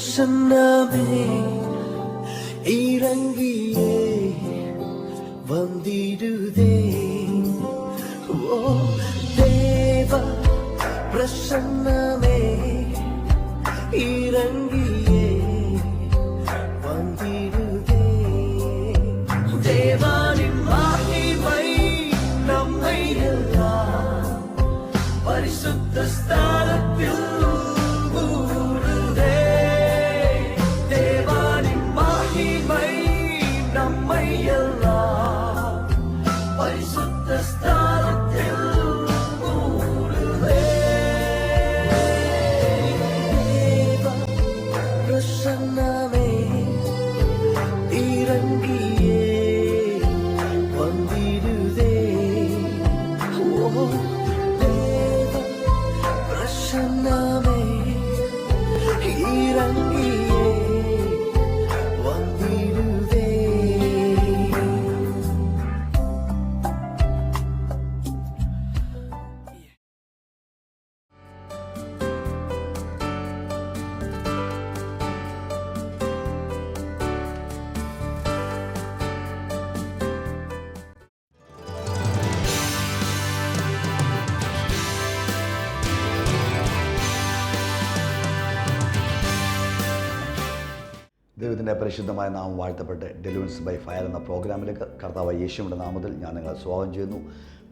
பிரசன்னமே இறங்கியே வந்திடுதே ஓ தேவ பிரசன்னமே இறங்கியே வந்திடுதே தேவானின் மகிமை நம்மை எல்லாம் பரிசுத்த ஸ்தான் പരിശുദ്ധമായ നാമം വാഴ്ത്തപ്പെട്ട് ഡെലിവൻസ് ബൈ ഫയർ എന്ന പ്രോഗ്രാമിലേക്ക് കർത്താവ് യേശുവിന്റെ നാമത്തിൽ ഞാൻ നിങ്ങളെ സ്വാഗതം ചെയ്യുന്നു.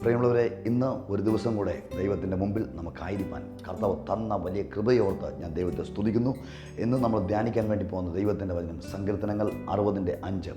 പ്രിയമുള്ളവരെ ഇന്ന് ഒരു ദിവസം കൂടെ ദൈവത്തിന്റെ മുമ്പിൽ നമുക്കായിരിക്കാൻ കർത്താവ് തന്ന വലിയ കൃപയോർത്ത് ഞാൻ ദൈവത്തെ സ്തുതിക്കുന്നു. ഇന്ന് നമ്മൾ ധ്യാനിക്കാൻ വേണ്ടി പോകുന്ന ദൈവത്തിന്റെ വചനം സങ്കീർത്തനങ്ങൾ അറുപതിന്റെ അഞ്ച്.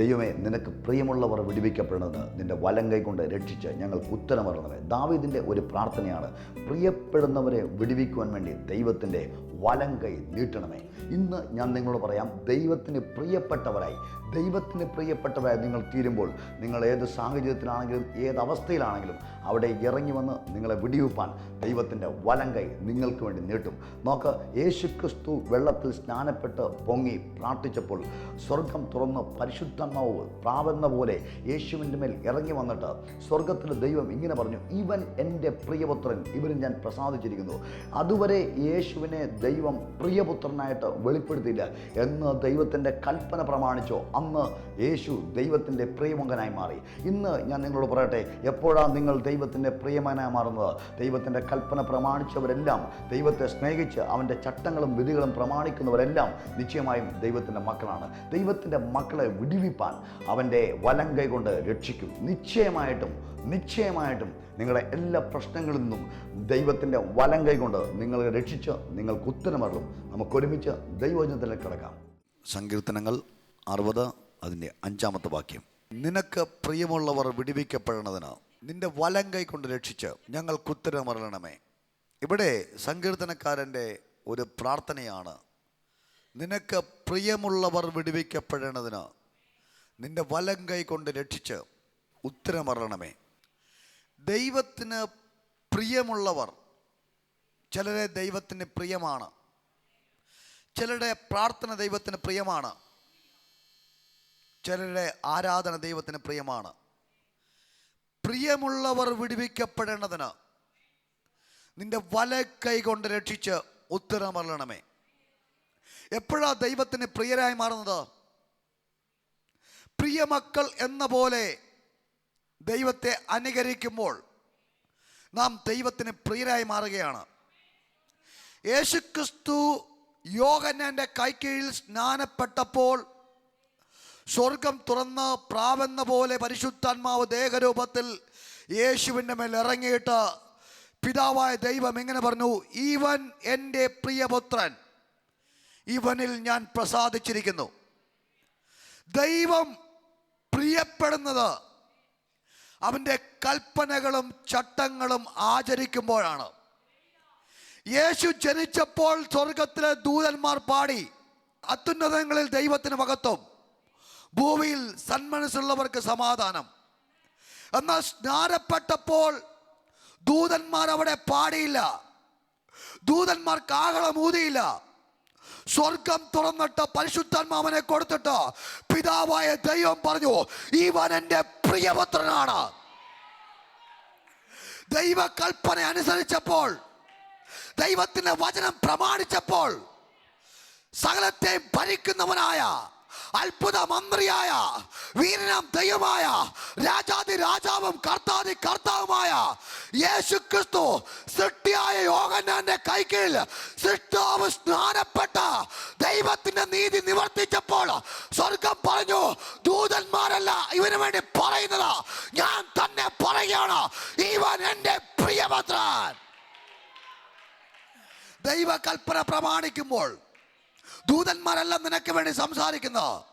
ദൈവമേ നിനക്ക് പ്രിയമുള്ളവർ വിടുവിക്കപ്പെടുന്നത് നിന്റെ വലം കൈകൊണ്ട് രക്ഷിച്ച് ഞങ്ങൾ ഉത്തരം ദാവിദിന്റെ ദാവീദിന്റെ ഒരു പ്രാർത്ഥനയാണ് പ്രിയപ്പെടുന്നവരെ വിടുവിക്കുവാൻ വേണ്ടി ദൈവത്തിന്റെ വലം കൈ നീട്ടണമേ. ഇന്ന് ഞാൻ നിങ്ങളോട് പറയാം ദൈവത്തിന് പ്രിയപ്പെട്ടവരായി ദൈവത്തിന് പ്രിയപ്പെട്ടവരായി നിങ്ങൾ തീരുമ്പോൾ നിങ്ങൾ ഏത് സാഹചര്യത്തിലാണെങ്കിലും ഏത് അവസ്ഥയിലാണെങ്കിലും അവിടെ ഇറങ്ങി വന്ന് നിങ്ങളെ വിടിയുപ്പാൻ ദൈവത്തിന്റെ വലം കൈ നിങ്ങൾക്ക് വേണ്ടി നീട്ടും. നോക്ക് യേശു ക്രിസ്തു വെള്ളത്തിൽ സ്നാനപ്പെട്ട് പൊങ്ങി പ്രാർത്ഥിച്ചപ്പോൾ സ്വർഗം തുറന്ന് പരിശുദ്ധമാവ് പ്രാവെന്ന പോലെ യേശുവിന്റെ മേൽ ഇറങ്ങി വന്നിട്ട് സ്വർഗത്തിൽ ദൈവം ഇങ്ങനെ പറഞ്ഞു ഇവൻ എന്റെ പ്രിയപുത്രൻ ഇവന് ഞാൻ പ്രസാദിച്ചിരിക്കുന്നു. അതുവരെ യേശുവിനെ ദൈവം പ്രിയപുത്രനായിട്ട് വെളിപ്പെടുത്തിയില്ല. എന്ന് ദൈവത്തിന്റെ കൽപ്പന പ്രമാണിച്ചോ അന്ന് യേശു ദൈവത്തിന്റെ പ്രിയമകനായി മാറി. ഇന്ന് ഞാൻ നിങ്ങളോട് പറയട്ടെ എപ്പോഴാണ് നിങ്ങൾ ദൈവത്തിന്റെ പ്രിയമനായി മാറുന്നത്? ദൈവത്തിന്റെ കൽപ്പന പ്രമാണിച്ചവരെല്ലാം ദൈവത്തെ സ്നേഹിച്ച് അവന്റെ ചട്ടങ്ങളും വിധികളും പ്രമാണിക്കുന്നവരെല്ലാം നിശ്ചയമായും ദൈവത്തിന്റെ മക്കളാണ്. ദൈവത്തിന്റെ മക്കളെ വിടിവിപ്പാൻ അവന്റെ വലം കൈ കൊണ്ട് രക്ഷിക്കും. നിശ്ചയമായിട്ടും നിശ്ചയമായിട്ടും നിങ്ങളുടെ എല്ലാ പ്രശ്നങ്ങളിൽ നിന്നും ദൈവത്തിന്റെ വലം കൈ കൊണ്ട് നിങ്ങളെ രക്ഷിച്ച് നിങ്ങൾക്ക് ഉത്തരമറിയും നമുക്കൊരുമിച്ച് ദൈവജനത്തിലേക്ക് കിടക്കാം. സങ്കീർത്തനങ്ങൾ അറുപത് അതിന്റെ അഞ്ചാമത്തെ വാക്യം. നിനക്ക് പ്രിയമുള്ളവർ വിടിവിക്കപ്പെടണതിന് നിന്റെ വലം കൈ കൊണ്ട് രക്ഷിച്ച് ഞങ്ങൾ കുത്തരമറണമേ ഇവിടെ സങ്കീർത്തനക്കാരന്റെ ഒരു പ്രാർത്ഥനയാണ്. നിനക്ക് പ്രിയമുള്ളവർ വിടുവിക്കപ്പെടേണ്ടതിന് നിന്റെ വലം കൈ കൊണ്ട് രക്ഷിച്ച് ഉത്തരമറണമേ ദൈവത്തിന് പ്രിയമുള്ളവർ ചിലരെ ദൈവത്തിന് പ്രിയമാണ്. ചിലരുടെ പ്രാർത്ഥന ദൈവത്തിന് പ്രിയമാണ്. ചിലരുടെ ആരാധന ദൈവത്തിന് പ്രിയമാണ്. പ്രിയമുള്ളവർ വിടുവിക്കപ്പെടേണ്ടതിന് നിന്റെ വല കൈ കൊണ്ട് രക്ഷിച്ച് ഉത്തരമറിയണമേ എപ്പോഴാ ദൈവത്തിന് പ്രിയരായി മാറുന്നത്? പ്രിയമക്കൾ എന്ന പോലെ ദൈവത്തെ അനുകരിക്കുമ്പോൾ നാം ദൈവത്തിന് പ്രിയരായി മാറുകയാണ്. യേശുക്രിസ്തു യോഗനാന്റെ കൈക്കീഴിൽ സ്നാനപ്പെട്ടപ്പോൾ സ്വർഗം തുറന്ന് പ്രാവെന്ന പോലെ പരിശുദ്ധാത്മാവ് ദേഹരൂപത്തിൽ യേശുവിന്റെ മേൽ ഇറങ്ങിയിട്ട് പിതാവായ ദൈവം എങ്ങനെ പറഞ്ഞു ഈവൻ എന്റെ പ്രിയപുത്രൻ ഇവനിൽ ഞാൻ പ്രസാദിച്ചിരിക്കുന്നു. ദൈവം പ്രിയപ്പെടുന്നത് അവന്റെ കൽപ്പനകളും ചട്ടങ്ങളും ആചരിക്കുമ്പോഴാണ്. യേശു ജനിച്ചപ്പോൾ സ്വർഗത്തിലെ ദൂതന്മാർ പാടി അത്യുന്നതങ്ങളിൽ ദൈവത്തിന് മഹത്വം ഭൂമിയിൽ സന്മനസ്സുള്ളവർക്ക് സമാധാനം. എന്നാൽ സ്നാനപ്പെട്ടപ്പോൾ ദൂതന്മാർ അവിടെ പാടിയില്ല. ദൂതന്മാർ കാഹളം ഊതിയില്ല. സ്വർഗം തുറന്നിട്ട് പരിശുദ്ധാത്മാവനെ കൊടുത്തിട്ട് പിതാവായ ദൈവം പറഞ്ഞു ഇവൻ എന്റെ പ്രിയപുത്രനാണ്. ദൈവകൽപ്പന അനുസരിച്ചപ്പോൾ ദൈവത്തിന്റെ വചനം പ്രമാണിച്ചപ്പോൾ സകലത്തെയും ഭരിക്കുന്നവനായ അത്ഭുത മന്ത്രിയായ വീരനാം ദൈവമായ രാജാതി രാജാവും കർത്താതി കർത്താവുമായ യേശു ക്രിസ്തു സൃഷ്ടിയായ യോഗനാന്റെ കൈകീഴിൽ സൃഷ്ടാവ് സ്നാനപ്പെട്ട ദൈവത്തിന്റെ നീതി നിവർത്തിച്ചപ്പോൾ സ്വർഗം പറഞ്ഞു ദൂതന്മാരല്ല ഇവന് വേണ്ടി പറയുന്നത്. ഞാൻ തന്നെ പറയുകയാണ്. ഇവൻ എന്റെ പ്രിയപത്രൻ. ദൈവകൽപ്പന പ്രമാണിക്കുമ്പോൾ ദൂതന്മാരെല്ലാം നിനക്ക് വേണ്ടി സംസാരിക്കുന്നു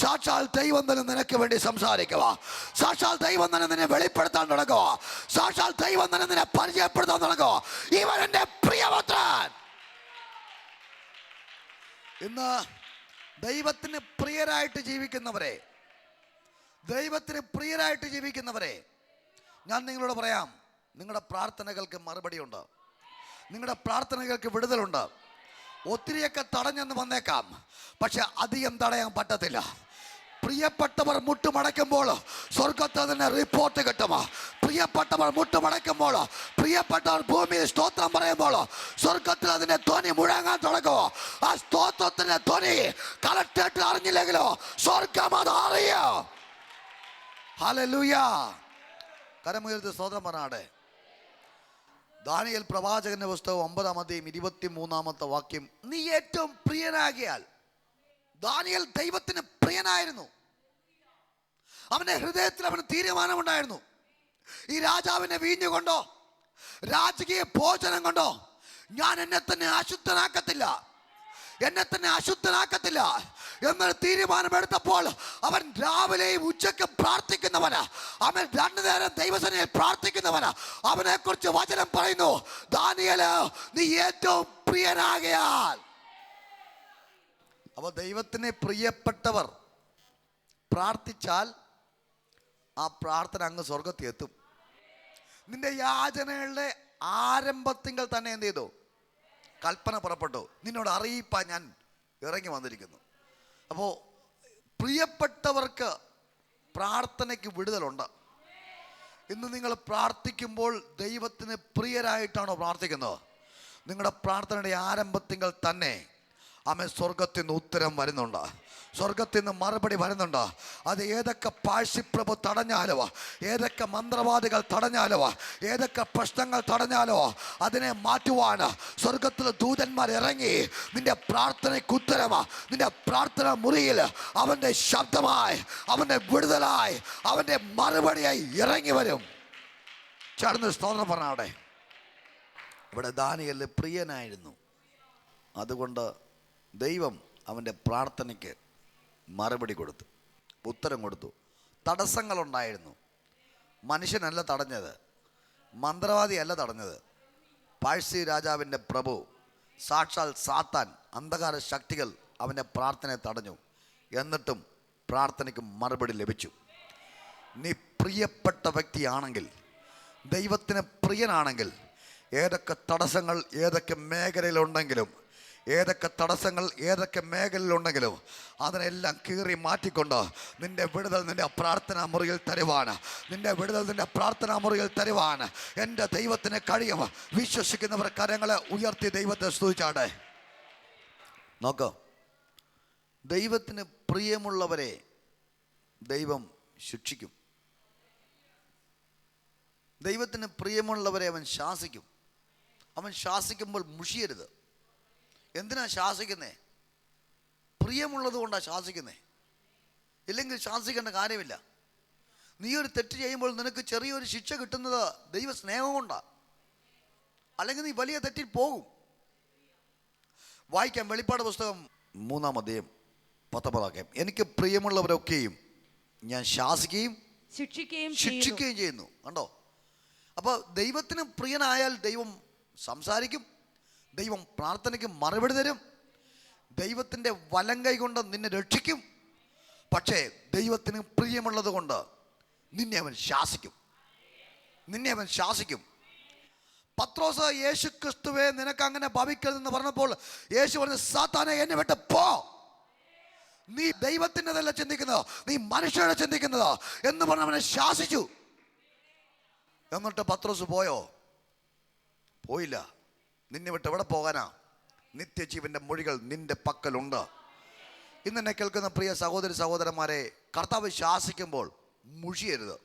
സാക്ഷാൽ ദൈവം തന്നെ നിനക്ക് വേണ്ടി സംസാരിക്കുക. സാക്ഷാൽ ദൈവം തന്നെ നിന്നെ വെളിപ്പെടുത്താൻ തുടങ്ങുക. സാക്ഷാൽ ദൈവം തന്നെ നിന്നെ പരിചയപ്പെടുത്താൻ തുടങ്ങുക. ഇവൻ എന്റെ പ്രിയപുത്രൻ. ഇന്ന് ദൈവത്തിന് പ്രിയരായിട്ട് ജീവിക്കുന്നവരെ ദൈവത്തിന് പ്രിയരായിട്ട് ജീവിക്കുന്നവരെ ഞാൻ നിങ്ങളോട് പറയാം നിങ്ങളുടെ പ്രാർത്ഥനകൾക്ക് മറുപടിയുണ്ട്. നിങ്ങളുടെ പ്രാർത്ഥനകൾക്ക് വിടുതലുണ്ട്. ഒത്തിരിയൊക്കെ തടഞ്ഞെന്ന് വന്നേക്കാം. പക്ഷെ അധികം തടയാൻ പറ്റത്തില്ല. പ്രിയപ്പെട്ടവർ മുട്ടുമടയ്ക്കുമ്പോൾ സ്വർഗത്തിൽ നിന്ന് റിപ്പോർട്ട് കിട്ടും. പ്രിയപ്പെട്ടവർ മുട്ടുമടയ്ക്കുമ്പോൾ പ്രിയപ്പെട്ടവർ ഭൂമിയിൽ സ്തോത്രം പറയുമ്പോൾ സ്വർഗത്തിൽ അതിനെ ധ്വനി മുഴങ്ങാൻ തുടങ്ങുമോ ആ സ്തോത്രത്തിന്റെ ധ്വനി കളക്ടറേറ്റിൽ അറിഞ്ഞില്ലെങ്കിലോ സ്വർഗം അത് അറിയോ. ഹലലൂയ കരമുയർത്തി സ്തോത്രം പറഞ്ഞാടെ. ദാനിയൽ പ്രവാചകന്റെ പുസ്തകം ഒമ്പതാമത്തെയും ഇരുപത്തി മൂന്നാമത്തെ വാക്യം നീ ഏറ്റവും പ്രിയനാകിയാൽ ദാനിയൽ ദൈവത്തിന് പ്രിയനായിരുന്നു. അവന്റെ ഹൃദയത്തിൽ അവന് തീരുമാനമുണ്ടായിരുന്നു. ഈ രാജാവിനെ വീഞ്ഞുകൊണ്ടോ രാജകീയ ഭോജനം കൊണ്ടോ ഞാൻ എന്നെ തന്നെ അശുദ്ധനാക്കത്തില്ല. എന്നെ തന്നെ അശുദ്ധനാക്കത്തില്ല. എന്നൊരു തീരുമാനമെടുത്തപ്പോൾ അവൻ രാവിലെയും ഉച്ചയ്ക്ക് പ്രാർത്ഥിക്കുന്നവന് അവൻ രണ്ടു നേരം ദൈവസനയിൽ പ്രാർത്ഥിക്കുന്നവന് അവനെ കുറിച്ച് വചനം പറയുന്നു ദാനിയൽ നീ ഏറ്റവും പ്രിയനാകയാൽ. അവ ദൈവത്തിന് പ്രിയപ്പെട്ടവർ പ്രാർത്ഥിച്ചാൽ ആ പ്രാർത്ഥന അങ്ങ് സ്വർഗത്തിൽ എത്തും. നിന്റെ യാചനകളുടെ ആരംഭത്തിങ്കൽ തന്നെ എന്ത് ചെയ്തു? കൽപ്പന പുറപ്പെട്ടു. നിന്നോട് അറിയിപ്പാ ഞാൻ ഇറങ്ങി വന്നിരിക്കുന്നു. അപ്പോൾ പ്രിയപ്പെട്ടവർക്ക് പ്രാർത്ഥനയ്ക്ക് വിടുതലുണ്ട്. ഇന്ന് നിങ്ങൾ പ്രാർത്ഥിക്കുമ്പോൾ ദൈവത്തിന് പ്രിയരായിട്ടാണോ പ്രാർത്ഥിക്കുന്നത്? നിങ്ങളുടെ പ്രാർത്ഥനയുടെ ആരംഭത്തിങ്കൽ തന്നെ ആമേ സ്വർഗത്തിൽ നിന്ന് ഉത്തരം വരുന്നുണ്ട്. സ്വർഗത്തിൽ നിന്ന് മറുപടി വരുന്നുണ്ട്. അത് ഏതൊക്കെ പാഴ്ശിപ്രഭു തടഞ്ഞാലോ? ഏതൊക്കെ മന്ത്രവാദികൾ തടഞ്ഞാലോ? ഏതൊക്കെ പ്രശ്നങ്ങൾ തടഞ്ഞാലോ? അതിനെ മാറ്റുവാൻ സ്വർഗത്തിൽ ദൂതന്മാർ ഇറങ്ങി. നിന്റെ പ്രാർത്ഥനയ്ക്ക് ഉത്തരമാ നിന്റെ പ്രാർത്ഥന മുറിയിൽ അവന്റെ ശബ്ദമായി അവന്റെ വിടുതലായി അവന്റെ മറുപടിയായി ഇറങ്ങി വരും. ചേർന്ന് സ്തോത്രം പറഞ്ഞാടെ. ഇവിടെ ദാനിയൽ പ്രിയനായിരുന്നു. അതുകൊണ്ട് ദൈവം അവന്റെ പ്രാർത്ഥനയ്ക്ക് മറുപടി കൊടുത്തു. ഉത്തരം കൊടുത്തു. തടസ്സങ്ങളുണ്ടായിരുന്നു. മനുഷ്യനല്ല തടഞ്ഞത്. മന്ത്രവാദിയല്ല തടഞ്ഞത്. പാഴ്സി രാജാവിന്റെ പ്രഭു സാക്ഷാൽ സാത്താൻ അന്ധകാര ശക്തികൾ അവന്റെ പ്രാർത്ഥനയെ തടഞ്ഞു. എന്നിട്ടും പ്രാർത്ഥനയ്ക്ക് മറുപടി ലഭിച്ചു. നീ പ്രിയപ്പെട്ട വ്യക്തിയാണെങ്കിൽ ദൈവത്തിന് പ്രിയനാണെങ്കിൽ ഏതൊക്കെ തടസ്സങ്ങൾ ഏതൊക്കെ മേഖലയിലുണ്ടെങ്കിലും ഏതൊക്കെ തടസ്സങ്ങൾ ഏതൊക്കെ മേഖലയിലുണ്ടെങ്കിലും അതിനെല്ലാം കീറി മാറ്റിക്കൊണ്ട് നിന്റെ വിടുതൽ നിന്റെ പ്രാർത്ഥനാ മുറിയിൽ തരുവാണ് നിന്റെ വിടുതൽ നിന്റെ പ്രാർത്ഥനാ മുറിയിൽ തരുവാണ് എന്റെ ദൈവത്തിന് കഴിയും. വിശ്വസിക്കുന്നവർ കരങ്ങളെ ഉയർത്തി ദൈവത്തെ സ്തുതിച്ചാടെ നോക്കോ ദൈവത്തിന് പ്രിയമുള്ളവരെ ദൈവം ശിക്ഷിക്കും. ദൈവത്തിന് പ്രിയമുള്ളവരെ അവൻ ശാസിക്കും. അവൻ ശാസിക്കുമ്പോൾ മുഷിയരുത്. എന്തിനാ ശാസിക്കുന്നേ? പ്രിയമുള്ളത് കൊണ്ടാണ് ശാസിക്കുന്നേ. ഇല്ലെങ്കിൽ ശാസിക്കേണ്ട കാര്യമില്ല. നീ ഒരു തെറ്റ് ചെയ്യുമ്പോൾ നിനക്ക് ചെറിയൊരു ശിക്ഷ കിട്ടുന്നത് ദൈവ സ്നേഹം കൊണ്ടാണ് അല്ലെങ്കിൽ നീ വലിയ തെറ്റിൽ പോകും. വായിക്കാം വെളിപ്പാട് പുസ്തകം മൂന്നാം അധ്യയം പത്തൊമ്പതാക്കാം എനിക്ക് പ്രിയമുള്ളവരൊക്കെയും ഞാൻ ശാസിക്കുകയും ശിക്ഷിക്കുകയും ശിക്ഷിക്കുകയും ചെയ്യുന്നു. കണ്ടോ? അപ്പോൾ ദൈവത്തിന് പ്രിയനായാൽ ദൈവം സംസാരിക്കും. ദൈവം പ്രാർത്ഥനയ്ക്ക് മറുപടി തരും. ദൈവത്തിന്റെ വലം കൈ കൊണ്ട് നിന്നെ രക്ഷിക്കും. പക്ഷേ ദൈവത്തിന് പ്രിയമുള്ളത് കൊണ്ട് നിന്നെ അവൻ ശാസിക്കും. നിന്നെ അവൻ ശാസിക്കും. പത്രോസ് യേശു ക്രിസ്തുവെ നിനക്ക് അങ്ങനെ ഭവിക്കരുതെന്ന് പറഞ്ഞപ്പോൾ യേശു പറഞ്ഞു സാത്താനെ എന്നെ വിട്ട് പോ. നീ ദൈവത്തിന്റെതല്ല ചിന്തിക്കുന്നത്. നീ മനുഷ്യരുടെ ചിന്തിക്കുന്നത്. എന്ന് പറഞ്ഞ് അവനെ ശാസിച്ചു. എന്നിട്ട് പത്രോസ് പോയോ? പോയില്ല. നിന്നെ വിട്ട് എവിടെ പോകാനാ? നിത്യജീവന്റെ മൊഴികൾ നിന്റെ പക്കലുണ്ട്. ഇന്ന് എന്നെ കേൾക്കുന്ന പ്രിയ സഹോദരി സഹോദരന്മാരെ കർത്താവ് ശാസിക്കുമ്പോൾ മുഴിയരുത്.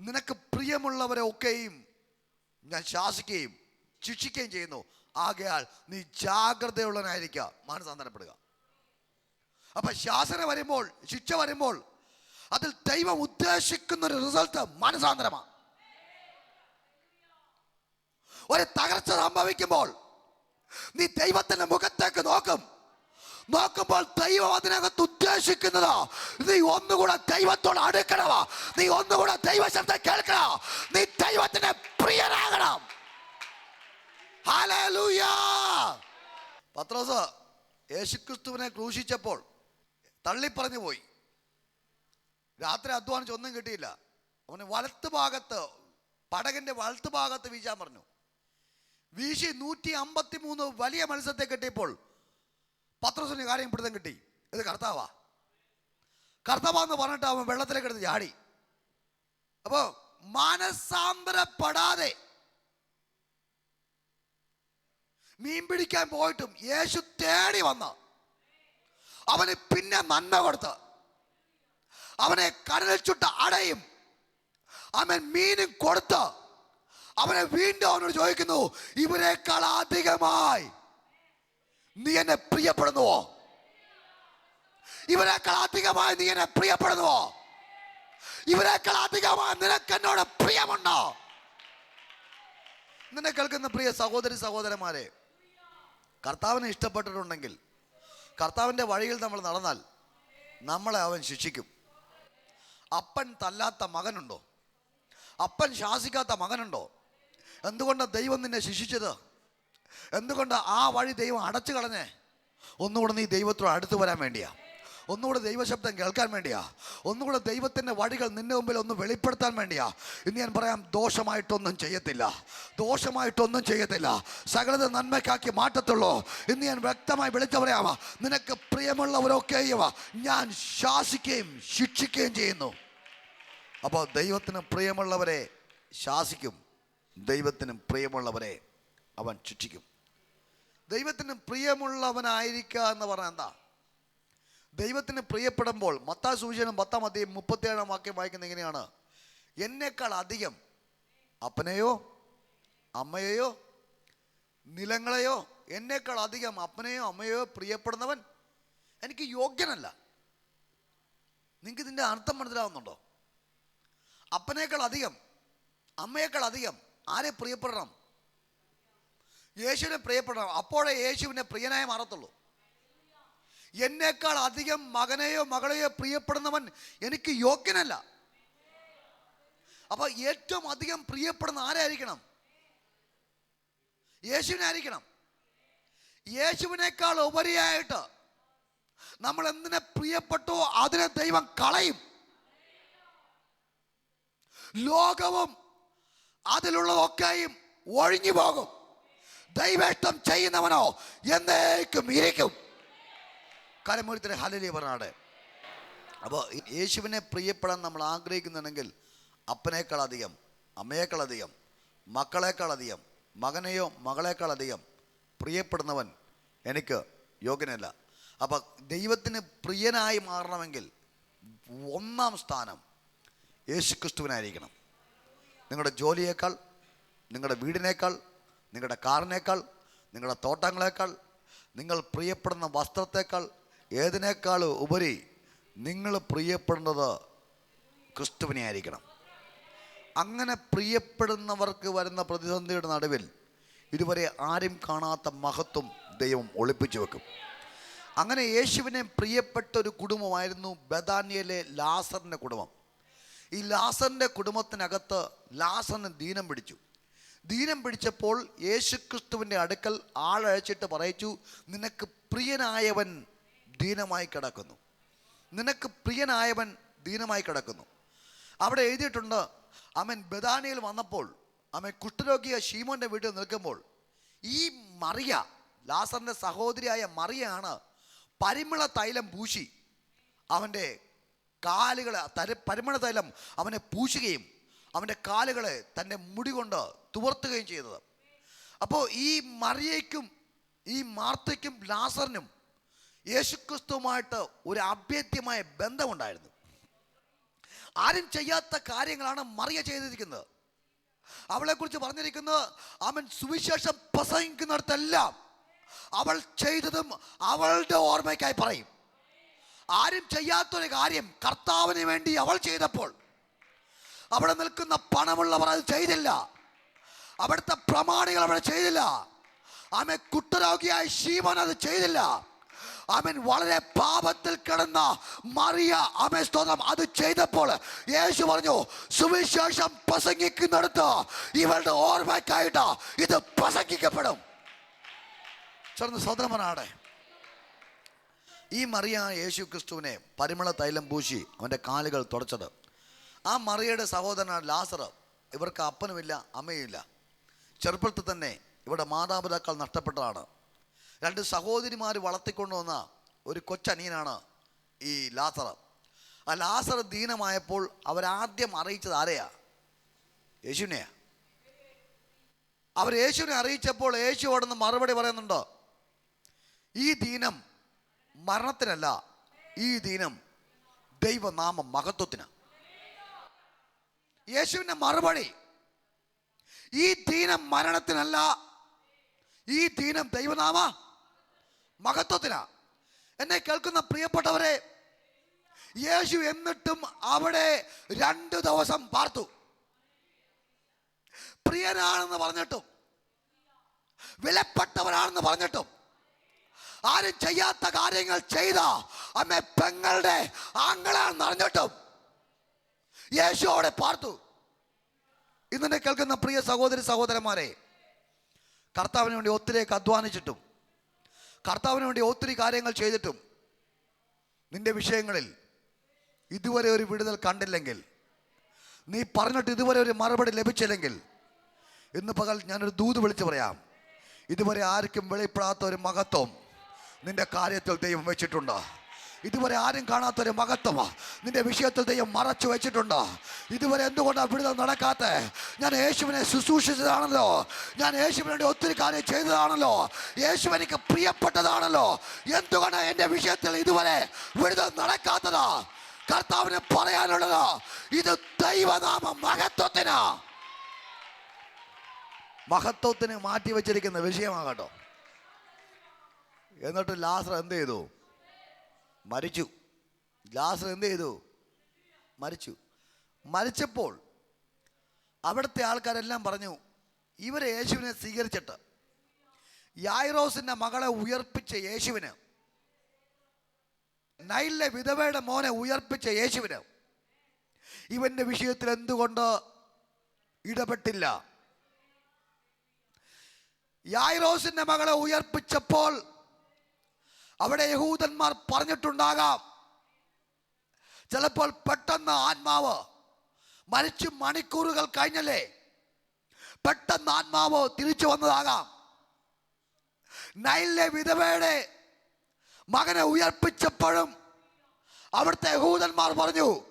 നിനക്ക് പ്രിയമുള്ളവരെ ഒക്കെയും ഞാൻ ശാസിക്കുകയും ശിക്ഷിക്കുകയും ചെയ്യുന്നു. ആകയാൽ നീ ജാഗ്രതയുള്ളവനായിരിക്കുക. മാനസാന്തരപ്പെടുക അപ്പൊ ശാസന വരുമ്പോൾ ശിക്ഷ വരുമ്പോൾ അതിൽ ദൈവം ഉദ്ദേശിക്കുന്ന ഒരു റിസൾട്ട് മനസാന്തരമാണ് ഒരു തകർച്ച സംഭവിക്കുമ്പോൾ നീ ദൈവത്തിന്റെ മുഖത്തേക്ക് നോക്കും. നോക്കുമ്പോൾ ദൈവം അതിനകത്ത് ഉദ്ദേശിക്കുന്നത് നീ ഒന്നുകൂടെ ദൈവത്തോട് അടുക്കണമോ? നീ ഒന്നുകൂടെ ദൈവശബ്ദം കേൾക്കണോ? നീ ദൈവത്തിന് പ്രിയനാകണം. പത്രോസ് യേശുക്രിസ്തുവിനെ ക്രൂശിച്ചപ്പോൾ തള്ളിപ്പറഞ്ഞു പോയി. രാത്രി അധ്വാനിച്ചൊന്നും കിട്ടിയില്ല. അവന് വലത്ത് ഭാഗത്ത് പടകിന്റെ വലത്ത് ഭാഗത്ത് വീശാൻ പറഞ്ഞു. വീശി നൂറ്റി അമ്പത്തി മൂന്ന് വലിയ മത്സ്യത്തെ കിട്ടിയപ്പോൾ പത്രസിന് കാര്യം പിടുത്തം കിട്ടി. ഇത് കർത്താവാ. കർത്താവാന്ന് പറഞ്ഞിട്ട് അവൻ വെള്ളത്തിലേക്ക് എടുത്ത് ചാടി. അപ്പോ മാനസാന്തരപ്പെടാതെ മീൻ പിടിക്കാൻ പോയിട്ടും യേശു തേടി വന്ന് അവന് പിന്നെ നന്മ കൊടുത്ത് അവനെ കടലിൽ ചുട്ട അടയും അവൻ മീനും കൊടുത്ത് അവനെ വീണ്ടും അവനോട് ചോദിക്കുന്നു ഇവരെക്കാൾ അധികമായി നീ എന്നെ പ്രിയപ്പെടുന്നുവോ? ഇവരെക്കാൾ അധികമായി നീ എന്നെ പ്രിയപ്പെടുന്നുവോ? ഇവരെക്കാൾ അധികമായി നിനക്ക് എന്നോട് പ്രിയമുണ്ടോ? നിന്നെ കേൾക്കുന്ന പ്രിയ സഹോദരി സഹോദരന്മാരെ കർത്താവിനെ ഇഷ്ടപ്പെട്ടിട്ടുണ്ടെങ്കിൽ കർത്താവിന്റെ വഴിയിൽ നമ്മൾ നടന്നാൽ നമ്മളെ അവൻ ശിക്ഷിക്കും. അപ്പൻ തല്ലാത്ത മകനുണ്ടോ? അപ്പൻ ശാസിക്കാത്ത മകനുണ്ടോ? എന്തുകൊണ്ട് ദൈവം നിന്നെ ശിക്ഷിച്ചത്? എന്തുകൊണ്ടാണ് ആ വഴി ദൈവം അടച്ചു കളഞ്ഞേ? ഒന്നുകൂടെ നീ ദൈവത്തോട് അടുത്തു വരാൻ വേണ്ടിയാ. ഒന്നുകൂടെ ദൈവശബ്ദം കേൾക്കാൻ വേണ്ടിയാ. ഒന്നുകൂടെ ദൈവത്തിന്റെ വഴികൾ നിന്റെ മുമ്പിൽ ഒന്ന് വെളിപ്പെടുത്താൻ വേണ്ടിയാ. ഇന്ന് ഞാൻ പറയാം ദോഷമായിട്ടൊന്നും ചെയ്യത്തില്ല. ദോഷമായിട്ടൊന്നും ചെയ്യത്തില്ല. സകലത നന്മയ്ക്കാക്കി മാറ്റത്തുള്ളൂ. ഇന്ന് ഞാൻ വ്യക്തമായി വിളിച്ചു പറയാമോ നിനക്ക് പ്രിയമുള്ളവരൊക്കെ ഞാൻ ശാസിക്കുകയും ശിക്ഷിക്കുകയും ചെയ്യുന്നു. അപ്പോൾ ദൈവത്തിന് പ്രിയമുള്ളവരെ ശാസിക്കും. ദൈവത്തിന് പ്രിയമുള്ളവരെ അവൻ ശിക്ഷിക്കും. ദൈവത്തിന് പ്രിയമുള്ളവനായിരിക്കുക എന്ന് പറഞ്ഞാൽ എന്താ? ദൈവത്തിന് പ്രിയപ്പെടുമ്പോൾ മത്താ സൂചനം പത്താം അധ്യയം മുപ്പത്തിയേഴാം വാക്യം വായിക്കുന്ന എങ്ങനെയാണ്? എന്നേക്കാൾ അധികം അപ്പനെയോ അമ്മയെയോ നിലങ്ങളെയോ എന്നേക്കാൾ അധികം അപ്പനെയോ അമ്മയെയോ പ്രിയപ്പെടുന്നവൻ എനിക്ക് യോഗ്യനല്ല. നിങ്ങൾക്ക് ഇതിന്റെ അർത്ഥം മനസ്സിലാവുന്നുണ്ടോ? അപ്പനേക്കാൾ അധികം അമ്മയേക്കാൾ അധികം ആരെ പ്രിയപ്പെടണം? യേശുവിനെ പ്രിയപ്പെടണം. അപ്പോഴേ യേശുവിനെ പ്രിയനായ മാറത്തുള്ളൂ. എന്നേക്കാൾ അധികം മകനെയോ മകളെയോ പ്രിയപ്പെടുന്നവൻ എനിക്ക് യോഗ്യനല്ല. അപ്പൊ ഏറ്റവും അധികം പ്രിയപ്പെടുന്ന ആരായിരിക്കണം? യേശുവിനെ ആയിരിക്കണം യേശുവിനേക്കാൾ ഉപരിയായിട്ട് നമ്മൾ എന്തിനെ പ്രിയപ്പെട്ടോ അതിനെ ദൈവം കളയും. ലോകവും അതിലുള്ളതൊക്കെയും ഒഴിഞ്ഞു പോകും. ദൈവേഷ്ടം ചെയ്യുന്നവനോ എന്നേക്കും ഇരിക്കും. കരമൂരിത്തിന് ഹലലി പറഞ്ഞാട്. അപ്പോൾ യേശുവിനെ പ്രിയപ്പെടാൻ നമ്മൾ ആഗ്രഹിക്കുന്നുണ്ടെങ്കിൽ അപ്പനേക്കാളധികം അമ്മയേക്കാളധികം മക്കളേക്കാളധികം മകനെയോ മകളേക്കാളധികം പ്രിയപ്പെടുന്നവൻ എനിക്ക് യോഗ്യനല്ല. അപ്പം ദൈവത്തിന് പ്രിയനായി മാറണമെങ്കിൽ ഒന്നാം സ്ഥാനം യേശു ക്രിസ്തുവിനായിരിക്കണം നിങ്ങളുടെ ജോലിയേക്കാൾ നിങ്ങളുടെ വീടിനേക്കാൾ നിങ്ങളുടെ കാറിനേക്കാൾ നിങ്ങളുടെ തോട്ടങ്ങളേക്കാൾ നിങ്ങൾ പ്രിയപ്പെടുന്ന വസ്ത്രത്തേക്കാൾ ഏതിനേക്കാൾ ഉപരി നിങ്ങൾ പ്രിയപ്പെടുന്നത് ക്രിസ്തുവിനെ ആയിരിക്കണം. അങ്ങനെ പ്രിയപ്പെടുന്നവർക്ക് വരുന്ന പ്രതിസന്ധിയുടെ നടുവിൽ ഇതുവരെ ആരും കാണാത്ത മഹത്വം ദൈവം ഒളിപ്പിച്ചു വെക്കും. അങ്ങനെ യേശുവിനെ പ്രിയപ്പെട്ട ഒരു കുടുംബമായിരുന്നു ബദാനിയയിലെ ലാസറിന്റെ കുടുംബം. ഈ ലാസറിന്റെ കുടുംബത്തിനകത്ത് ലാസറിന് ദീനം പിടിച്ചു. ദീനം പിടിച്ചപ്പോൾ യേശുക്രിസ്തുവിന്റെ അടുക്കൽ ആളഴച്ചിട്ട് പറയിച്ചു നിനക്ക് പ്രിയനായവൻ ദീനമായി കിടക്കുന്നു. നിനക്ക് പ്രിയനായവൻ ദീനമായി കിടക്കുന്നു. അവിടെ എഴുതിയിട്ടുണ്ട് അവൻ ബദാനിയിൽ വന്നപ്പോൾ അവൻ കുഷ്ഠരോഗിയ ഷീമോന്റെ വീട്ടിൽ നിൽക്കുമ്പോൾ ഈ മറിയ ലാസറിന്റെ സഹോദരിയായ മറിയാണ് പരിമള തൈലം പൂശി അവന്റെ കാലുകളെ തര പരിമണ തൈലം അവനെ പൂശുകയും അവന്റെ കാലുകളെ തന്റെ മുടി കൊണ്ട് തുവർത്തുകയും ചെയ്തത്. അപ്പോൾ ഈ മറിയയ്ക്കും ഈ മാർത്തയ്ക്കും ലാസറിനും യേശുക്രിസ്തുവുമായിട്ട് ഒരു അഭേദ്യമായ ബന്ധമുണ്ടായിരുന്നു. ആരും ചെയ്യാത്ത കാര്യങ്ങളാണ് മറിയ ചെയ്തിരിക്കുന്നത്. അവളെക്കുറിച്ച് പറഞ്ഞിരിക്കുന്നത് അവൻ സുവിശേഷം പ്രസംഗിക്കുന്നിടത്തെല്ലാം അവൾ ചെയ്തതും അവളുടെ ഓർമ്മയ്ക്കായി പറയും. ആരും ചെയ്യാത്തൊരു കാര്യം കർത്താവിന് വേണ്ടി അവൾ ചെയ്തപ്പോൾ. അവിടെ നിൽക്കുന്ന പണമുള്ളവർ അത് ചെയ്തില്ല. അവിടുത്തെ പ്രമാണികൾ അവിടെ ചെയ്തില്ല. ആമേ കുട്ടരോഗിയായ ശീമൻ അത് ചെയ്തില്ല. അവൻ വളരെ പാപത്തിൽ കിടന്ന മറിയ ആമേ സ്തോത്രം അത് ചെയ്തപ്പോൾ യേശു പറഞ്ഞു സുവിശേഷം പ്രസംഗിക്കുന്നിടത്ത് ഇവളുടെ ഓർമ്മയ്ക്കായിട്ട് ഇത് പ്രസംഗിക്കപ്പെടും. ചേർന്ന് സ്വതന്ത്രനാടെ ഈ മറിയ യേശു ക്രിസ്തുവിനെ പരിമള തൈലം പൂശി അവന്റെ കാലുകൾ തുടച്ചത്. ആ മറിയയുടെ സഹോദരൻ ലാസർ ഇവർക്ക് അപ്പനുമില്ല അമ്മയുമില്ല. ചെറുപ്പത്തിൽ തന്നെ ഇവിടെ മാതാപിതാക്കൾ നഷ്ടപ്പെട്ടതാണ്. രണ്ട് സഹോദരിമാർ വളർത്തിക്കൊണ്ടുവന്ന ഒരു കൊച്ചനിയനാണ് ഈ ലാസർ ആ ലാസർ ദീനമായപ്പോൾ അവരാദ്യം അറിയിച്ചത് ആരെയാ? യേശുവിനെയാ. അവർ യേശുവിനെ അറിയിച്ചപ്പോൾ യേശു അവിടെ നിന്ന് മറുപടി പറയുന്നുണ്ടോ ഈ ദീനം മരണത്തിനല്ല ഈ ദിനം ദൈവനാമ മഹത്വത്തിന്. യേശുവിന്റെ മറുപടി ഈ ദീനം മരണത്തിനല്ല ഈ ദീനം ദൈവനാമ മഹത്വത്തിനാ. എന്നെ കേൾക്കുന്ന പ്രിയപ്പെട്ടവരെ യേശു എന്നിട്ടും അവിടെ രണ്ടു ദിവസം പാർത്തു. പ്രിയനാണെന്ന് പറഞ്ഞിട്ടും വിലപ്പെട്ടവരാണെന്ന് പറഞ്ഞിട്ടും ആരും ചെയ്യാത്ത കാര്യങ്ങൾ ചെയ്ത അമ്മ പെങ്ങളുടെ ആങ്ങളാണെന്ന് അറിഞ്ഞിട്ടും യേശു അവിടെ പാർത്തു. ഇന്നെ കേൾക്കുന്ന പ്രിയ സഹോദരി സഹോദരന്മാരെ കർത്താവിന് വേണ്ടി ഒത്തിരിയൊക്കെ അധ്വാനിച്ചിട്ടും കർത്താവിന് വേണ്ടി ഒത്തിരി കാര്യങ്ങൾ ചെയ്തിട്ടും നിന്റെ വിഷയങ്ങളിൽ ഇതുവരെ ഒരു വിടുതൽ കണ്ടില്ലെങ്കിൽ നീ പറഞ്ഞിട്ട് ഇതുവരെ ഒരു മറുപടി ലഭിച്ചില്ലെങ്കിൽ ഇന്ന് പകൽ ഞാനൊരു ദൂത് വിളിച്ചു പറയാം. ഇതുവരെ ആർക്കും വെളിപ്പെടാത്ത ഒരു മഹത്വം നിന്റെ കാര്യത്തിൽ ദൈവം വെച്ചിട്ടുണ്ട്. ഇതുവരെ ആരും കാണാത്തൊരു മഹത്വം. നിന്റെ വിഷയത്തിൽ ദൈവം മറച്ചു വെച്ചിട്ടുണ്ട്. ഇതുവരെ എന്തുകൊണ്ടാണ് വിടുതൽ നടക്കാത്ത? ഞാൻ യേശുവിനെ ശുശ്രൂഷിച്ചതാണല്ലോ. ഞാൻ യേശുവിന് ഒത്തിരി കാര്യം ചെയ്തതാണല്ലോ. യേശു എനിക്ക് പ്രിയപ്പെട്ടതാണല്ലോ. എന്തുകൊണ്ടാണ് എന്റെ വിഷയത്തിൽ ഇതുവരെ വിടുതൽ നടക്കാത്തത്? കർത്താവിന് പറയാനുള്ളത് ഇത് ദൈവനാമ മഹത്വത്തിനാ. മഹത്വത്തിന് മാറ്റി വെച്ചിരിക്കുന്ന വിഷയമാകട്ടോ എന്നിട്ട് ലാസർ എന്ത് ചെയ്തു? മരിച്ചു. ലാസർ എന്ത് ചെയ്തു? മരിച്ചു. മരിച്ചപ്പോൾ അവിടുത്തെ ആൾക്കാരെല്ലാം പറഞ്ഞു ഇവരെ യേശുവിനെ സ്വീകരിച്ചിട്ട് യായിറോസിന്റെ മകളെ ഉയർപ്പിച്ച യേശുവിന് നൈലിലെ വിധവയുടെ മോനെ ഉയർപ്പിച്ച യേശുവിന് ഇവന്റെ വിഷയത്തിൽ എന്തുകൊണ്ട് ഇടപെട്ടില്ല? യായിറോസിന്റെ മകളെ ഉയർപ്പിച്ചപ്പോൾ അവിടെ യഹൂദന്മാർ പറഞ്ഞിട്ടുണ്ടാകാം. ചിലപ്പോൾ പെട്ടെന്ന് ആത്മാവ് മരിച്ചു മണിക്കൂറുകൾ കഴിഞ്ഞല്ലേ? പെട്ടെന്ന് ആത്മാവ് തിരിച്ചു വന്നതാകാം. നൈലിലെ വിധവയുടെ മകനെ ഉയർപ്പിച്ചപ്പോഴും അവിടുത്തെ യഹൂദന്മാർ പറഞ്ഞു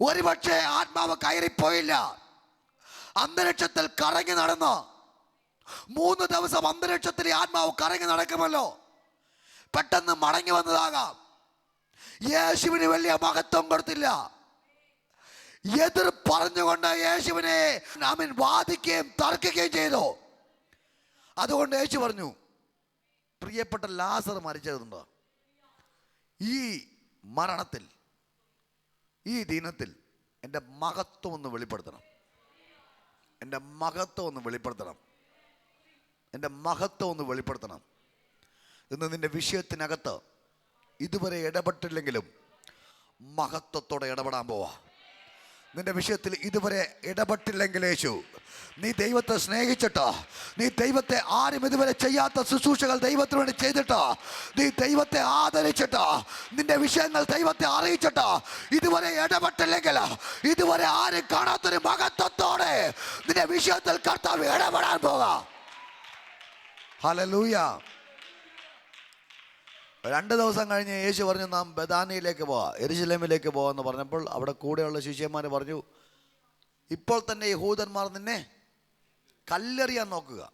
ഒരുപക്ഷെ ആത്മാവ് കയറിപ്പോയില്ല. അന്തരീക്ഷത്തിൽ കറങ്ങി നടന്ന് മൂന്ന് ദിവസം അന്തരീക്ഷത്തിൽ ആത്മാവ് കറങ്ങി നടക്കുമല്ലോ. പെട്ടെന്ന് മടങ്ങി വന്നതാകാം. യേശുവിന് വലിയ മഹത്വം കൊടുത്തില്ല. എതിർ പറഞ്ഞുകൊണ്ട് യേശുവിനെ നാമിൻ വാദിക്കുകയും തർക്കിക്കുകയും ചെയ്തു. അതുകൊണ്ട് യേശു പറഞ്ഞു പ്രിയപ്പെട്ട ലാസർ മരിച്ചതുണ്ടോ? ഈ മരണത്തിൽ ഈ ദിനത്തിൽ എന്റെ മഹത്വം ഒന്ന് വെളിപ്പെടുത്തണം. എന്റെ മഹത്വം ഒന്ന് വെളിപ്പെടുത്തണം. എന്റെ മഹത്വം ഒന്ന് വെളിപ്പെടുത്തണം. ഇന്ന് നിന്റെ വിഷയത്തിനകത്ത് ഇതുവരെ ഇടപെട്ടില്ലെങ്കിലും മഹത്വത്തോടെ ഇടപെടാൻ പോവാ. നിന്റെ വിഷയത്തിൽ ഇതുവരെ ഇടപെട്ടില്ലെങ്കിൽ യേശു നീ ദൈവത്തെ സ്നേഹിച്ചിട്ട് നീ ദൈവത്തെ ആരും ഇതുവരെ ചെയ്യാത്ത ശുശ്രൂഷകൾ ദൈവത്തിന് വേണ്ടി ചെയ്തിട്ടോ നീ ദൈവത്തെ ആദരിച്ചിട്ട് നിന്റെ വിഷയങ്ങൾ ദൈവത്തെ അറിയിച്ചിട്ട് ഇതുവരെ ഇടപെട്ടില്ലെങ്കിൽ ഇതുവരെ ആരും കാണാത്തൊരു മഹത്വത്തോടെ നിന്റെ വിഷയത്തിൽ കർത്താവ് ഇടപെടാൻ പോകാം ഹലലൂയ രണ്ട് ദിവസം കഴിഞ്ഞ് യേശു പറഞ്ഞു നാം ബദാനിയിലേക്ക് പോവാം എരുശലേമിലേക്ക് പോവാന്ന് പറഞ്ഞപ്പോൾ അവിടെ കൂടെയുള്ള ശിഷ്യന്മാർ പറഞ്ഞു ഇപ്പോൾ തന്നെ യഹൂദന്മാർ നിന്നെ കല്ലെറിയാൻ നോക്കുക.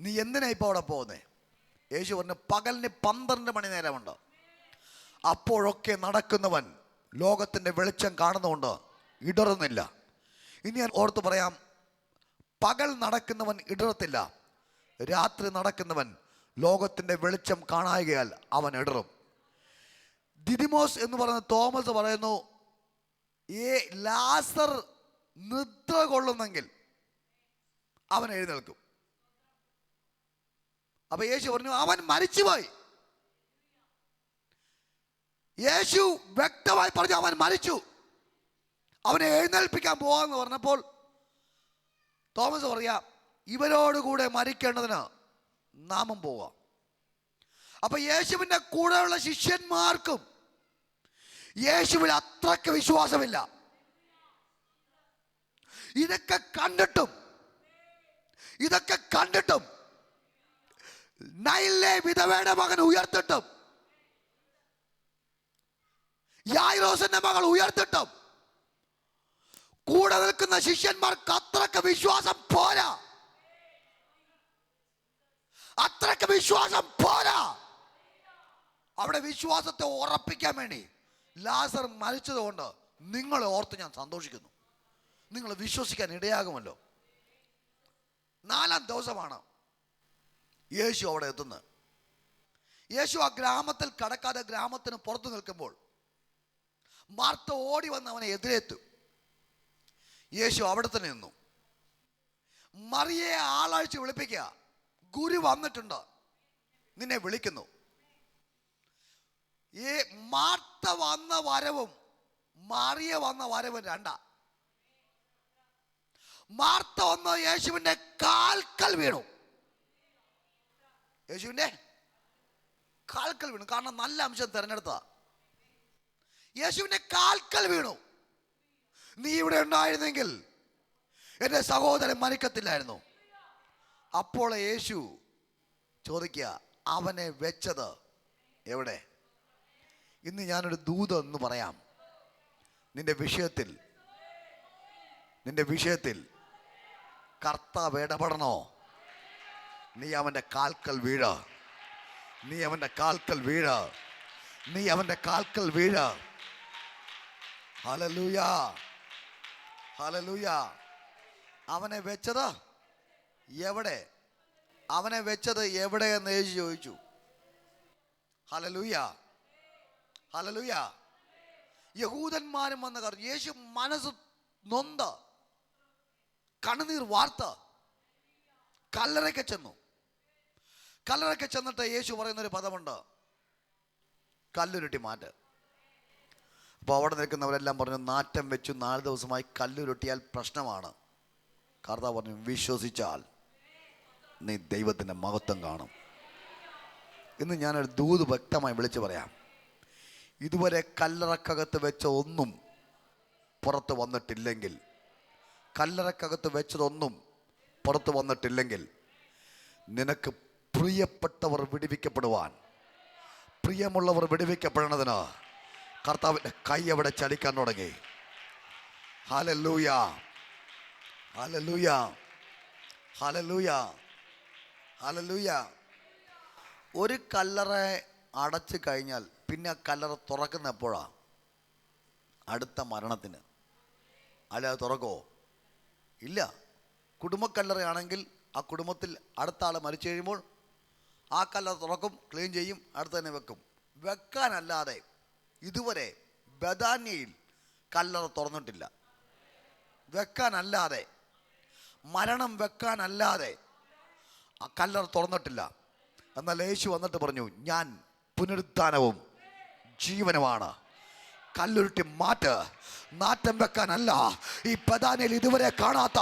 നീ എന്തിനാ ഇപ്പോൾ അവിടെ പോകുന്നേ? യേശു പറഞ്ഞു പകലിന് പന്ത്രണ്ട് മണി നേരമുണ്ട്. അപ്പോഴൊക്കെ നടക്കുന്നവൻ ലോകത്തിന്റെ വെളിച്ചം കാണുന്നതുകൊണ്ട് ഇടറുന്നില്ല. ഇനി ഞാൻ ഓർത്ത് പറയാം പകൽ നടക്കുന്നവൻ ഇടറത്തില്ല രാത്രി നടക്കുന്നവൻ ലോകത്തിന്റെ വെളിച്ചം കാണായികയാൽ അവൻ ഇടറും. ദിദിമോസ് എന്ന് പറയുന്ന തോമസ് പറയുന്നു ഏ ലാസർ നിദ്ര കൊള്ളുന്നെങ്കിൽ അവൻ എഴുന്നേൽക്കും. അപ്പൊ യേശു പറഞ്ഞു അവൻ മരിച്ചുപോയി. യേശു വ്യക്തമായി പറഞ്ഞു അവൻ മരിച്ചു. അവനെ എഴുന്നേൽപ്പിക്കാൻ പോവാന്ന് പറഞ്ഞപ്പോൾ തോമസ് പറയാ ഇവരോടുകൂടെ മരിക്കേണ്ടതിന് നാമം പോവാം. അപ്പൊ യേശുവിന്റെ കൂടെയുള്ള ശിഷ്യന്മാർക്കും യേശുവിൽ അത്രയ്ക്ക് വിശ്വാസമില്ല. ഇതൊക്കെ കണ്ടിട്ടും ഇതൊക്കെ കണ്ടിട്ടും നൈലിലെ വിധവയുടെ മകൻ ഉയർത്തിട്ടും യായിറോസിന്റെ മകൾ ഉയർത്തിട്ടും കൂടെ നിൽക്കുന്ന ശിഷ്യന്മാർക്ക് അത്രയ്ക്ക് വിശ്വാസം പോരാ. അത്രയ്ക്ക് വിശ്വാസം പോരാ. അവിടെ വിശ്വാസത്തെ ഉറപ്പിക്കാൻ വേണ്ടി ലാസർ മരിച്ചതുകൊണ്ട് നിങ്ങളെ ഓർത്ത് ഞാൻ സന്തോഷിക്കുന്നു. നിങ്ങൾ വിശ്വസിക്കാൻ ഇടയാകുമല്ലോ. നാലാം ദിവസമാണ് യേശു അവിടെ എത്തുന്നത്. യേശു ആ ഗ്രാമത്തിൽ കടക്കാതെ ഗ്രാമത്തിന് പുറത്തു നിൽക്കുമ്പോൾ മാർത്ത ഓടി വന്ന് അവനെ എതിരേത്തു യേശു അവിടെ തന്നെ നിന്നു. മറിയെ ആളാഴ്ച വിളിപ്പിക്കുക. ഗുരു വന്നിട്ടുണ്ട്. നിന്നെ വിളിക്കുന്നു. ഈ മാർത്ത വന്ന വരവും മാറിയ വന്ന വരവും രണ്ടാ. മാർത്ത വന്ന യേശുവിന്റെ കാൽക്കൽ വീണു. യേശുവിന്റെ കാൽക്കൽ വീണു. കാരണം നല്ല അംശം തിരഞ്ഞെടുത്തതാ. യേശുവിന്റെ കാൽക്കൽ വീണു. നീ ഇവിടെ ഉണ്ടായിരുന്നെങ്കിൽ എന്റെ സഹോദരൻ മരിക്കത്തില്ലായിരുന്നു. അപ്പോൾ യേശു ചോദിക്കുക അവനെ വെച്ചത് എവിടെ? ഇന്ന് ഞാനൊരു ദൂത എന്ന് പറയാം. നിന്റെ വിഷയത്തിൽ നിന്റെ വിഷയത്തിൽ കർത്താവ് ഇടപെടണോ? നീ അവന്റെ കാൽക്കൽ വീഴ. നീ അവന്റെ കാൽക്കൽ വീഴ. നീ അവന്റെ കാൽക്കൽ വീഴ. ഹലലൂയ ഹലലൂയ അവനെ വെച്ചത് എവിടെ? അവനെ വെച്ചത് എവിടെ എന്ന് യേശു ചോദിച്ചു. ഹലലൂയ ഹലലൂയ യഹൂദന്മാരും വന്ന കാര്യം യേശു മനസ്സ് നൊന്ത. കണ്ണുനീർ വാർത്ത. കല്ലറയ്ക്ക് ചെന്നു. കല്ലറയ്ക്ക് ചെന്നിട്ട് യേശു പറയുന്നൊരു പദമുണ്ട്. കല്ലുരുട്ടി മാറ്റ്. അപ്പോൾ അവിടെ നിൽക്കുന്നവരെല്ലാം പറഞ്ഞു നാറ്റം വെച്ചു നാല് ദിവസമായി കല്ലുരുട്ടിയാൽ പ്രശ്നമാണ്. കർത്താവ് പറഞ്ഞു വിശ്വസിച്ചാൽ. നീ ദൈവത്തിന്റെ മഹത്വം കാണും. ഇന്ന് ഞാനൊരു ദൂത് വ്യക്തമായി വിളിച്ചു പറയാം. ഇതുവരെ കല്ലറക്കകത്ത് വെച്ച ഒന്നും പുറത്ത് വന്നിട്ടില്ലെങ്കിൽ കല്ലറക്കകത്ത് വെച്ചതൊന്നും പുറത്ത് വന്നിട്ടില്ലെങ്കിൽ നിനക്ക് പ്രിയപ്പെട്ടവർ വിടുവിക്കപ്പെടുവാൻ പ്രിയമുള്ളവർ വിടുവിക്കപ്പെടണതിന് കർത്താവിന്റെ കൈ അവിടെ ചലിക്കാൻ തുടങ്ങി. Hallelujah hallelujah hallelujah hallelujah. ഒരു കല്ലറ അടച്ചു കഴിഞ്ഞാൽ പിന്നെ ആ കല്ലറ തുറക്കുന്ന എപ്പോഴാണ് അടുത്ത മരണത്തിന്. അല്ല അത് തുറക്കോ ഇല്ല. കുടുംബക്കല്ലറയാണെങ്കിൽ ആ കുടുംബത്തിൽ അടുത്ത ആൾ മരിച്ചു കഴിയുമ്പോൾ ആ കല്ലറ തുറക്കും ക്ലീൻ ചെയ്യും അടുത്ത് തന്നെ വെക്കും. വെക്കാനല്ലാതെ ഇതുവരെ ബദാന്യയിൽ കല്ലറ തുറന്നിട്ടില്ല. വെക്കാനല്ലാതെ. മരണം വെക്കാനല്ലാതെ ആ കല്ലറ തുറന്നിട്ടില്ല. എന്നാൽ യേശു വന്നിട്ട് പറഞ്ഞു ഞാൻ പുനരുത്ഥാനവും ജീവനുമാണ്. കല്ലുരുട്ടി മാറ്റ്. നാറ്റം വെക്കാനല്ല ഈ പ്രധാനയിൽ ഇതുവരെ കാണാത്ത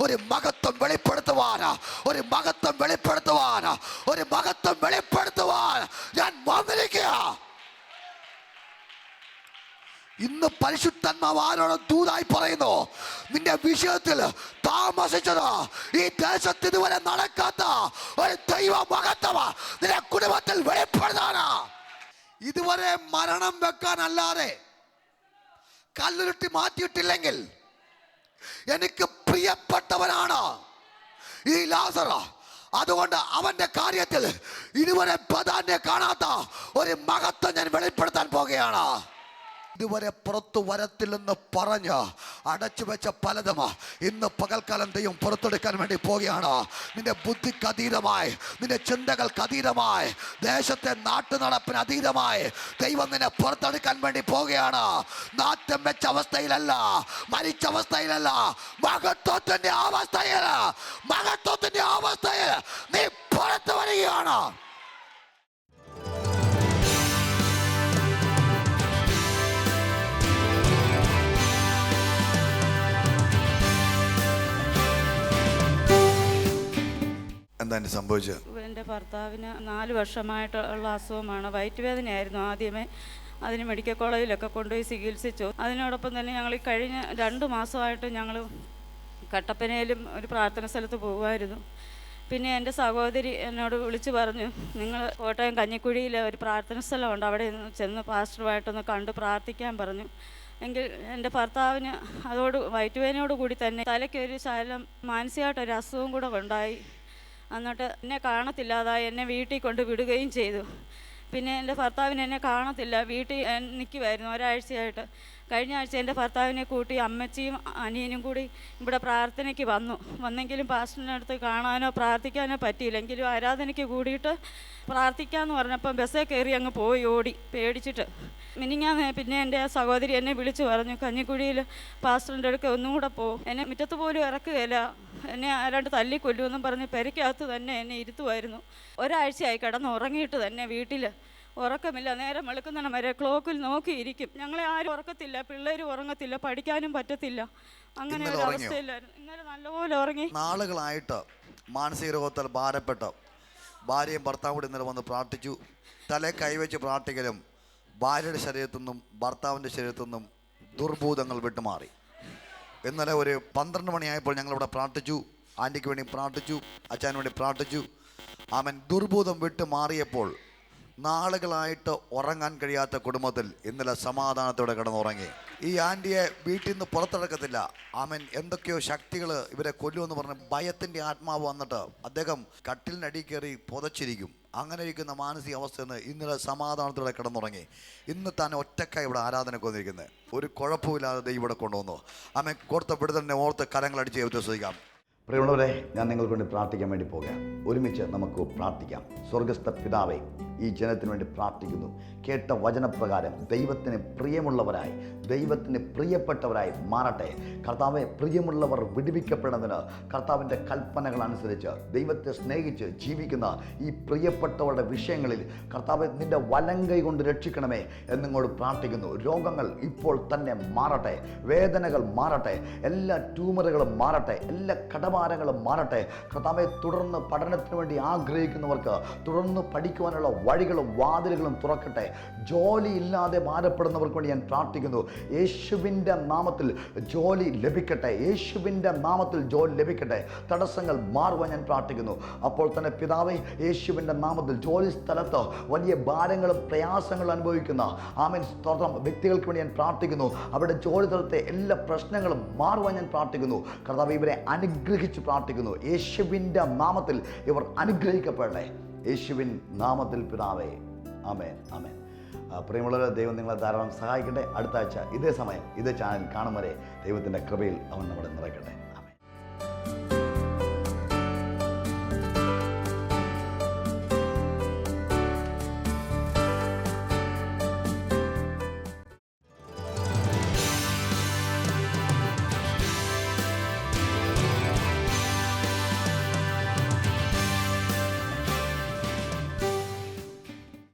ഒരു മഹത്വം വെളിപ്പെടുത്തുവാൻ ഒരു മഹത്വം വെളിപ്പെടുത്തുവാൻ ഒരു മഹത്വം വെളിപ്പെടുത്തുവാൻ ഞാൻ വന്നിരിക്കുക ഇന്ന് പരിശുദ്ധന്മാവ് ആരോടും ദൂതായി പറയുന്നു നിന്റെ വിഷയത്തിൽ താമസിച്ചത് ഈ ദേശത്ത് ഇതുവരെ നടക്കാത്ത ഒരു ദൈവ മഹത്വ നിന്റെ കുടുംബത്തിൽ വെളിപ്പെടുത്താനാ ഇതുവരെ മരണം വെക്കാനല്ലാതെ കല്ലുരുട്ടി മാറ്റിയിട്ടില്ലെങ്കിൽ എനിക്ക് പ്രിയപ്പെട്ടവനാണ് ഈ ലാസറ. അതുകൊണ്ട് അവന്റെ കാര്യത്തിൽ ഇതുവരെ പ്രധാന്യം കാണാത്ത ഒരു മഹത്വം ഞാൻ വെളിപ്പെടുത്താൻ പോകുകയാണ്. ഇതുവരെ പുറത്തു വരത്തില്ലെന്ന് പറഞ്ഞ് അടച്ചു വെച്ച പലതും ഇന്ന് പകൽക്കാലം ദൈവം പുറത്തെടുക്കാൻ വേണ്ടി പോവുകയാണ്. നിന്റെ ബുദ്ധിക്ക് അതീതമായി നിന്റെ ചിന്തകൾക്ക് അതീതമായി ദേശത്തെ നാട്ടു നടപ്പിന് അതീതമായി ദൈവം നിന്നെ പുറത്തെടുക്കാൻ വേണ്ടി പോവുകയാണ്. നാറ്റം വെച്ച അവസ്ഥയിലല്ല മരിച്ച അവസ്ഥയിലല്ല മഹത്വത്തിന്റെ അവസ്ഥയിൽ മഹത്വത്തിന്റെ അവസ്ഥയിൽ നീ പുറത്തു വരികയാണ്. എന്താ എന്നെ സംഭവിച്ചത്? എന്റെ ഭർത്താവിന് നാല് വർഷമായിട്ടുള്ള അസുഖമാണ്. വയറ്റുവേദനയായിരുന്നു ആദ്യമേ. അതിന് മെഡിക്കൽ കോളേജിലൊക്കെ കൊണ്ടുപോയി ചികിത്സിച്ചു. അതിനോടൊപ്പം തന്നെ ഞങ്ങൾ ഈ കഴിഞ്ഞ രണ്ട് മാസമായിട്ട് ഞങ്ങൾ കട്ടപ്പനയിലും ഒരു പ്രാർത്ഥന സ്ഥലത്ത് പോകുമായിരുന്നു. പിന്നെ എന്റെ സഹോദരി എന്നോട് വിളിച്ചു പറഞ്ഞു നിങ്ങൾ കോട്ടയം കഞ്ഞിക്കുഴിയിൽ ഒരു പ്രാർത്ഥന സ്ഥലമുണ്ട്. അവിടെ ചെന്ന് പാസ്റ്ററുമായിട്ടൊന്ന് കണ്ട് പ്രാർത്ഥിക്കാൻ പറഞ്ഞു. എങ്കിൽ എന്റെ ഭർത്താവിന് അതോട് വയറ്റുവേനയോടുകൂടി തന്നെ തലയ്ക്കൊരു ശകലം മാനസികമായിട്ടൊരു അസുഖം കൂടെ ഉണ്ടായി. എന്നിട്ട് എന്നെ കാണത്തില്ലാതായി എന്നെ വീട്ടിൽ കൊണ്ട് വിടുകയും ചെയ്തു. പിന്നെ എന്റെ ഭർത്താവിന് എന്നെ കാണത്തില്ല വീട്ടിൽ നിൽക്കുമായിരുന്നു ഒരാഴ്ചയായിട്ട്. കഴിഞ്ഞ ആഴ്ച എന്റെ ഭർത്താവിനെ കൂട്ടി അമ്മച്ചിയും അനിയനും കൂടി ഇവിടെ പ്രാർത്ഥനയ്ക്ക് വന്നു. വന്നെങ്കിലും പാസ്റ്ററിനടുത്ത് കാണാനോ പ്രാർത്ഥിക്കാനോ പറ്റിയില്ലെങ്കിലും ആരാധനയ്ക്ക് കൂടിയിട്ട് പ്രാർത്ഥിക്കാമെന്ന് പറഞ്ഞപ്പം ബസ്സേ കയറി അങ്ങ് പോയി ഓടി പേടിച്ചിട്ട്. മിനിങ്ങാന്ന് പിന്നെ എന്റെ സഹോദരി എന്നെ വിളിച്ചു പറഞ്ഞു കഞ്ഞിക്കുഴിയിൽ പാസ്റ്ററിന്റെ അടുക്ക ഒന്നും കൂടെ പോ. എന്നെ മുറ്റത്ത് പോലും ഇറക്കുകയില്ല. എന്നെ ആരാണ്ട് തല്ലിക്കൊല്ലുമെന്നും പറഞ്ഞ് പെരയ്ക്കകത്ത് തന്നെ എന്നെ ഇരുത്തുമായിരുന്നു. ഒരാഴ്ചയായി കിടന്ന് ഉറങ്ങിയിട്ട് തന്നെ വീട്ടിൽ ഉറക്കമില്ല. നേരം വെളുക്കുന്നണം വരെ ക്ലോക്കിൽ നോക്കിയിരിക്കും. ഞങ്ങളെ ആരും ഉറക്കത്തില്ല. പിള്ളേർ ഉറങ്ങത്തില്ല. പഠിക്കാനും പറ്റത്തില്ല. അങ്ങനെ ഒരു? അവസ്ഥയില്ലായിരുന്നു ഇന്നലെ നല്ലപോലെ ഉറങ്ങി. നാളുകളായിട്ട് മാനസിക രോഗത്താൽ ഭാരപ്പെട്ട ഭാര്യയും ഭർത്താവും കൂടി ഇന്നലെ വന്ന് പ്രാർത്ഥിച്ചു. തലേ കൈവച്ച് പ്രാർത്ഥിക്കലും ഭാര്യയുടെ ശരീരത്തു നിന്നും ഭർത്താവിന്റെ ശരീരത്തു നിന്നും ദുർഭൂതങ്ങൾ വിട്ടുമാറി. ഇന്നലെ ഒരു പന്ത്രണ്ട് മണിയായപ്പോൾ ഞങ്ങളിവിടെ പ്രാർത്ഥിച്ചു. ആന്റിക്ക് വേണ്ടി പ്രാർത്ഥിച്ചു. അച്ഛന് വേണ്ടി പ്രാർത്ഥിച്ചു. അവൻ ദുർഭൂതം വിട്ടു മാറിയപ്പോൾ നാളുകളായിട്ട് ഉറങ്ങാൻ കഴിയാത്ത കുടുംബത്തിൽ ഇന്നലെ സമാധാനത്തോടെ കിടന്നുറങ്ങി. ഈ ആന്റിയെ വീട്ടിൽ നിന്ന് പുറത്തിറക്കത്തില്ല. ആമൻ. എന്തൊക്കെയോ ശക്തികൾ ഇവരെ കൊല്ലുമെന്ന് പറഞ്ഞ് ഭയത്തിന്റെ ആത്മാവ് വന്നിട്ട് അദ്ദേഹം കട്ടിലിനടി കയറി പുതച്ചിരിക്കും. അങ്ങനെ ഇരിക്കുന്ന മാനസിക അവസ്ഥയിൽ ഇന്നലെ സമാധാനത്തോടെ കിടന്നുറങ്ങി. ഇന്ന് താൻ ഒറ്റക്കായി ഇവിടെ ആരാധനയ്ക്ക് വന്നിരിക്കുന്നത് ഒരു കുഴപ്പമില്ലാതെ ഇവിടെ കൊണ്ടുവന്നു. ആമൻ. കൊടുത്ത വിടുതലിനെ ഓർത്ത് കരങ്ങളടിച്ച് ശ്രദ്ധിക്കാം പ്രിയമുള്ളവരെ ഞാൻ നിങ്ങൾക്ക് വേണ്ടി പ്രാർത്ഥിക്കാൻ വേണ്ടി പോകുകയാണ് ഒരുമിച്ച് നമുക്ക് പ്രാർത്ഥിക്കാം. സ്വർഗസ്ഥ പിതാവേ ഈ ജനത്തിന് വേണ്ടി പ്രാർത്ഥിക്കുന്നു. കേട്ട വചനപ്രകാരം ദൈവത്തിന് പ്രിയമുള്ളവരായി ദൈവത്തിന് പ്രിയപ്പെട്ടവരായി മാറട്ടെ. കർത്താവെ പ്രിയമുള്ളവർ വിടുവിക്കപ്പെടുന്നതിന് കർത്താവിന്റെ കൽപ്പനകൾ അനുസരിച്ച് ദൈവത്തെ സ്നേഹിച്ച് ജീവിക്കുന്ന ഈ പ്രിയപ്പെട്ടവരുടെ വിഷയങ്ങളിൽ കർത്താവെ നിന്റെ വലങ്കൈ കൊണ്ട് രക്ഷിക്കണമേ എന്നിങ്ങോട് പ്രാർത്ഥിക്കുന്നു. രോഗങ്ങൾ ഇപ്പോൾ തന്നെ മാറട്ടെ. വേദനകൾ മാറട്ടെ. എല്ലാ ട്യൂമറുകളും മാറട്ടെ. എല്ലാ കടഭാരങ്ങളും മാറട്ടെ. കർത്താവെ തുടർന്ന് പഠനത്തിന് വേണ്ടി ആഗ്രഹിക്കുന്നവർക്ക് തുടർന്ന് പഠിക്കുവാനുള്ള വഴികളും വാതിലുകളും തുറക്കട്ടെ. ജോലി ഇല്ലാതെ മാറപ്പെടുന്നവർക്ക് വേണ്ടി ഞാൻ പ്രാർത്ഥിക്കുന്നു. യേശുവിന്റെ നാമത്തിൽ ജോലി ലഭിക്കട്ടെ. യേശുവിന്റെ നാമത്തിൽ ജോലി ലഭിക്കട്ടെ. തടസ്സങ്ങൾ മാറുവാൻ ഞാൻ പ്രാർത്ഥിക്കുന്നു. അപ്പോൾ തന്നെ പിതാവെ യേശുവിന്റെ നാമത്തിൽ ജോലി സ്ഥലത്ത് വലിയ ഭാരങ്ങളും പ്രയാസങ്ങളും അനുഭവിക്കുന്ന ആമേൻ സ്തോത്രം വ്യക്തികൾക്ക് വേണ്ടി ഞാൻ പ്രാർത്ഥിക്കുന്നു. അവരുടെ ജോലി സ്ഥലത്തെ എല്ലാ പ്രശ്നങ്ങളും മാറുവാൻ ഞാൻ പ്രാർത്ഥിക്കുന്നു. കർത്താവ് ഇവരെ അനുഗ്രഹിച്ച് പ്രാർത്ഥിക്കുന്നു. യേശുവിന്റെ നാമത്തിൽ ഇവർ അനുഗ്രഹിക്കപ്പെടട്ടെ. യേശുവിൻ നാമത്തിൽ പിതാവേ. ആമേൻ ആമേൻ. പ്രിയമുള്ളവരെ ദൈവം നിങ്ങളെ ധാരാളം സഹായിക്കട്ടെ. അടുത്ത ആഴ്ച ഇതേ സമയം ഇതേ ചാനൽ കാണും വരെ ദൈവത്തിന്റെ കൃപയിൽ അവൻ നമ്മളെ നിറയ്ക്കട്ടെ.